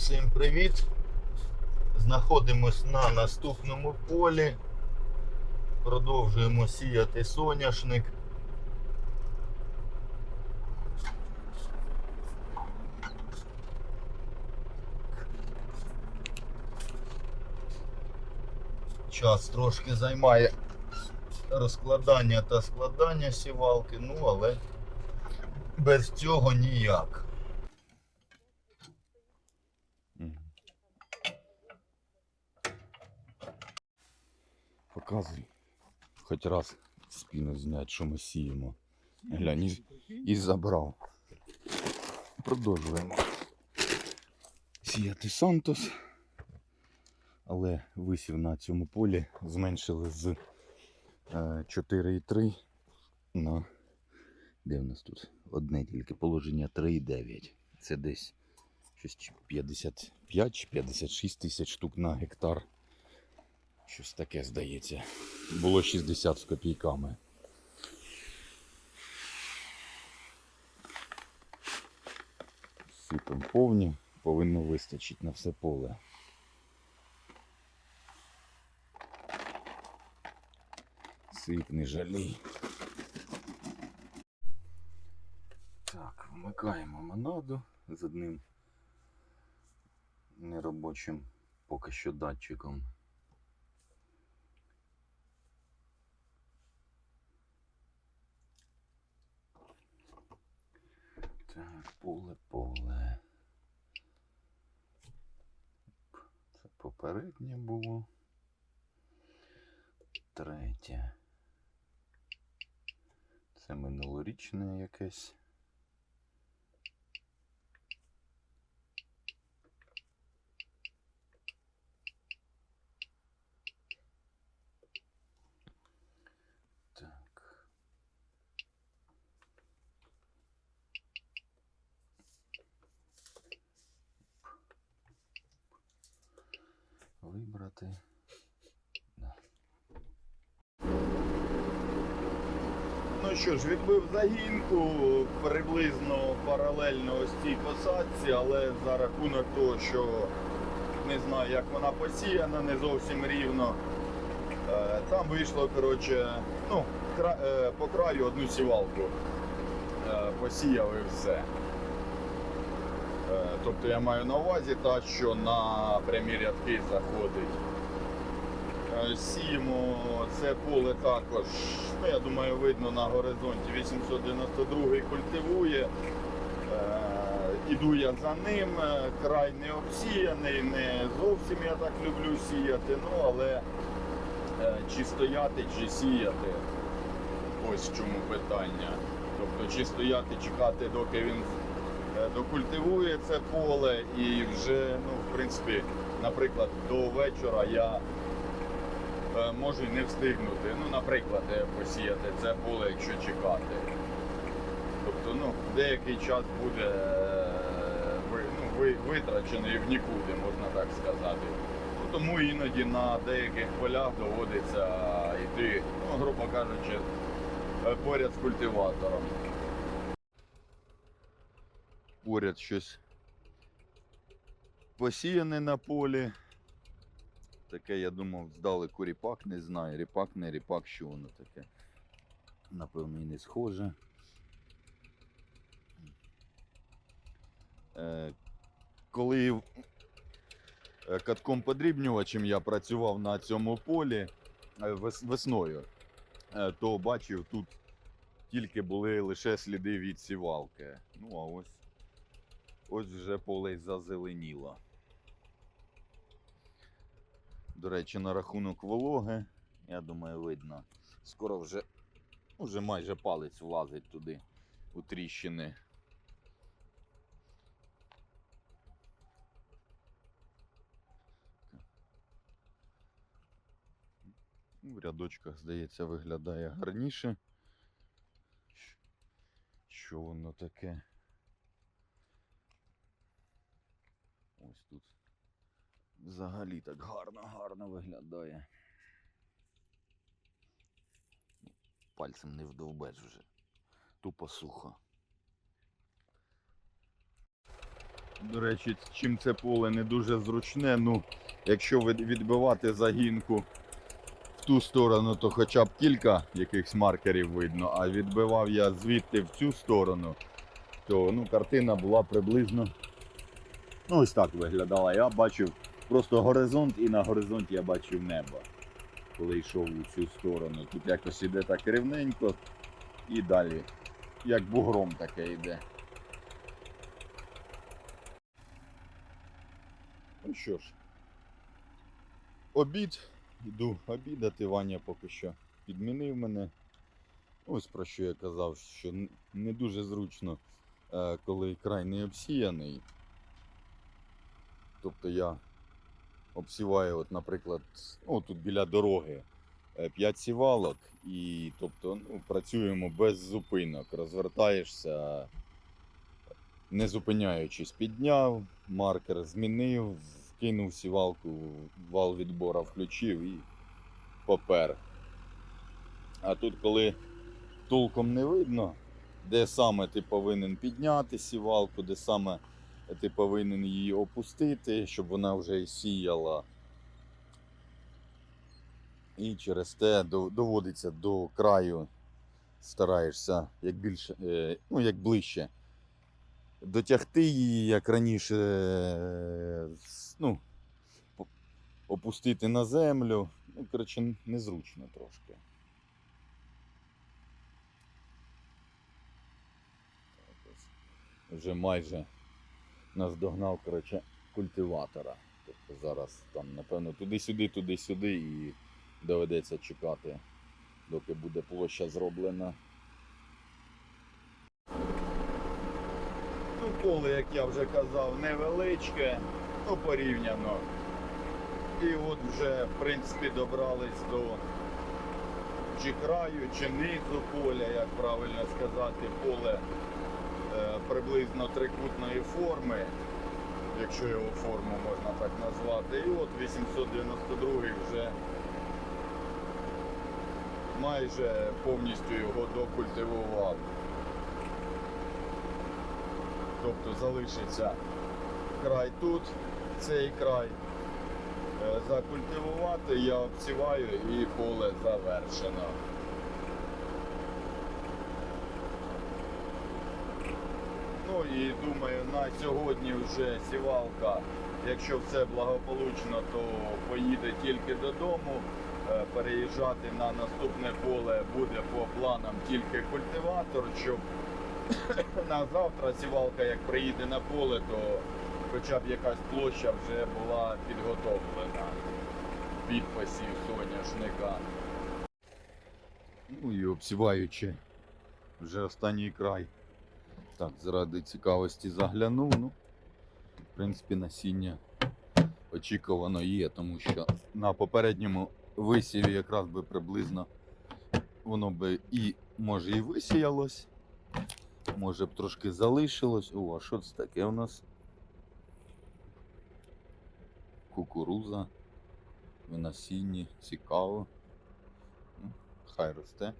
всім привіт! Знаходимось на наступному полі. Продовжуємо сіяти соняшник. Час трошки займає розкладання та складання сівалки, ну але без цього ніяк. Показуй. Хоч раз спину зняти, що ми сіємо. Глянь, і, і забрав. Продовжуємо. Сіяти Сантос. Але висів на цьому полі зменшили з е, 4,3 на. Де в нас тут? Одне тільки положення 3,9. Це десь щось 55 чи 56 тисяч штук на гектар. Щось таке здається. Було 60 з копійками. Сипем повні, повинно вистачити на все поле. Сип, не жалій. Так, вмикаємо монаду з одним неробочим поки що датчиком. Так, поле, поле. Це попереднє було. Третє. Це минулорічне якесь. Так. Вибрати. Да. Ну що ж, відбив загінку приблизно паралельно ось цій посадці, але за рахунок того, що не знаю, як вона посіяна, не зовсім рівно. е, Там вийшло, коротше, ну, е, по краю одну сівалку е, посіяв і все. Тобто я маю на увазі та, що на прямі рядки заходить. Е, Сіємо це поле також, ну, я думаю, видно на горизонті 892 культивує. Е, Іду я за ним, е, край не обсіяний, не зовсім я так люблю сіяти, ну але чи стояти, чи сіяти. Ось в чому питання. Тобто, чи стояти, чекати, доки він докультивує це поле, і вже, ну, в принципі, наприклад, до вечора я е, можу не встигнути. Ну, наприклад, е, посіяти це поле, якщо чекати. Тобто, ну, деякий час буде е, ну, витрачений в нікуди, можна так сказати. Ну, тому іноді на деяких полях доводиться йти, ну, грубо кажучи, е, поряд з культиватором. Поряд щось посіяне на полі. Таке, я думав, здалеку ріпак, не знаю. Ріпак, не ріпак, що воно таке. Напевно, і не схоже. Е, Коли е, катком подрібнювачем я працював на цьому полі е, вес- весною, то бачив тут тільки були лише сліди від сівалки. Ну а ось ось вже поле зазеленіло. До речі, на рахунок вологи, я думаю, видно. Скоро вже, вже майже палець влазить туди у тріщини. Ну, В рядочках, здається, виглядає гарніше. Що воно таке? Ось тут взагалі так гарно, гарно виглядає. Пальцем не вдовбеш вже. Тупо сухо. До речі, чим це поле не дуже зручне. Ну, якщо відбивати загінку в ту сторону, то хоча б кілька якихось маркерів видно, а відбивав я звідти в цю сторону, то ну, картина була приблизно. Ну, ось так виглядала. Я бачив просто горизонт, і на горизонті я бачив небо, коли йшов у цю сторону. Тут якось іде так рівненько і далі, як бугром таке йде. Ну що ж, обід, йду обідати, Ваня поки що підмінив мене. Ось про що я казав, що не дуже зручно, е, коли край не обсіяний. Тобто я обсіваю, от, наприклад, ну, тут біля дороги 5 сівалок, і тобто, ну, працюємо без зупинок, розвертаєшся, не зупиняючись, підняв, маркер змінив, кинув сівалку, вал відбора включив і попер. А тут, коли толком не видно, де саме ти повинен підняти сівалку, де саме ти повинен її опустити, щоб вона вже сіяла. І через те доводиться до краю, стараєшся як більше, ну як ближче дотягти її, як раніше, ну, опустити на землю. Ну, коротше, незручно трошки. Вже майже нас догнав, коротше, культиватора. Тобто зараз там, напевно, туди-сюди, туди-сюди і доведеться чекати, доки буде площа зроблена. Ну, поле, як я вже казав, невеличке, ну порівняно. І от вже, в принципі, добрались до чи краю, чи низу поля, як правильно сказати, поле приблизно трикутної форми, якщо його форму можна так назвати. І от 892 вже майже повністю його докультивував. Тобто залишиться край тут, цей край. Е, Закультивувати я обсіваю і поле завершено. І думаю, на сьогодні вже сівалка, якщо все благополучно, то поїде тільки додому. Е, Переїжджати на наступне поле буде по планам тільки культиватор, щоб на завтра сівалка, як приїде на поле, то хоча б якась площа вже була підготовлена під посів соняшника. Ну і обсіваючи вже останній край. Так, заради цікавості заглянув. Ну, в принципі, насіння очікувано є, тому що на попередньому висіві якраз би приблизно воно би і може і висіялось. Може б трошки залишилось. О, а що це таке у нас? Кукуруза в насінні. Цікаво. Хай росте.